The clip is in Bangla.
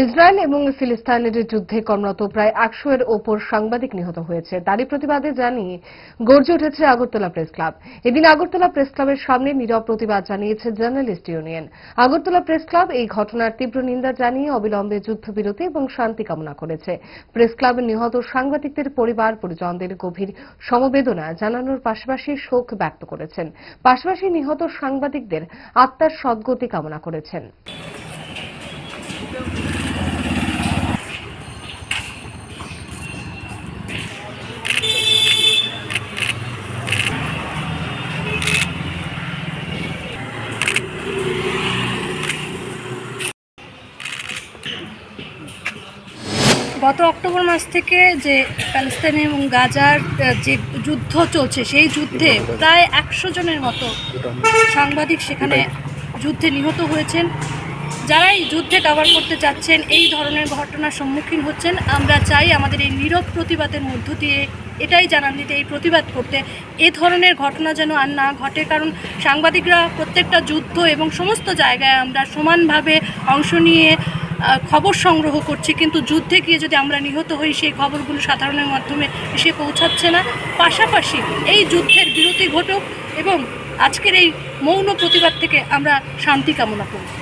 ইসরায়েল এবং ফিলিস্তাইনের যুদ্ধে কর্মরত প্রায় একশো এর ওপর সাংবাদিক নিহত হয়েছে। তারই প্রতিবাদে জানিয়ে গর্জে উঠেছে আগরতলা প্রেস ক্লাব। এদিন আগরতলা প্রেস ক্লাবের সামনে নীরব প্রতিবাদ জানিয়েছে journalist union. Agartala press club এই ঘটনার তীব্র নিন্দা জানিয়ে অবিলম্বে যুদ্ধবিরতি এবং শান্তি কামনা করেছে। প্রেস ক্লাবের নিহত সাংবাদিকদের পরিবার, পরিজনদের গভীর সমবেদনা জানানোর পাশাপাশি শোক ব্যক্ত করেছেন। পাশাপাশি নিহত সাংবাদিকদের আত্মার সদ্গতি কামনা করেছেন। গত অক্টোবর মাস থেকে যে প্যালেস্তাইন এবং গাজার যে যুদ্ধ চলছে, সেই যুদ্ধে প্রায় একশো জনের মতো সাংবাদিক সেখানে যুদ্ধে নিহত হয়েছেন। যারাই যুদ্ধে কভার করতে চাচ্ছেন, এই ধরনের ঘটনার সম্মুখীন হচ্ছেন, আমরা চাই আমাদের এই নীরব প্রতিবাদের মধ্য দিয়ে এটাই জানান দিতে এই প্রতিবাদ করতে। এ ধরনের ঘটনা যেন আর না ঘটে, কারণ সাংবাদিকরা প্রত্যেকটা যুদ্ধ এবং সমস্ত জায়গায় আমরা সমানভাবে অংশ নিয়ে খবর সংগ্রহ করছি, কিন্তু যুদ্ধে গিয়ে যদি আমরা নিহত হই, সেই খবরগুলো সাধারণের মাধ্যমে এসে পৌঁছাচ্ছে না। পাশাপাশি এই যুদ্ধের বিরতি ঘটুক এবং আজকের এই মৌন প্রতিবাদ থেকে আমরা শান্তি কামনা করি।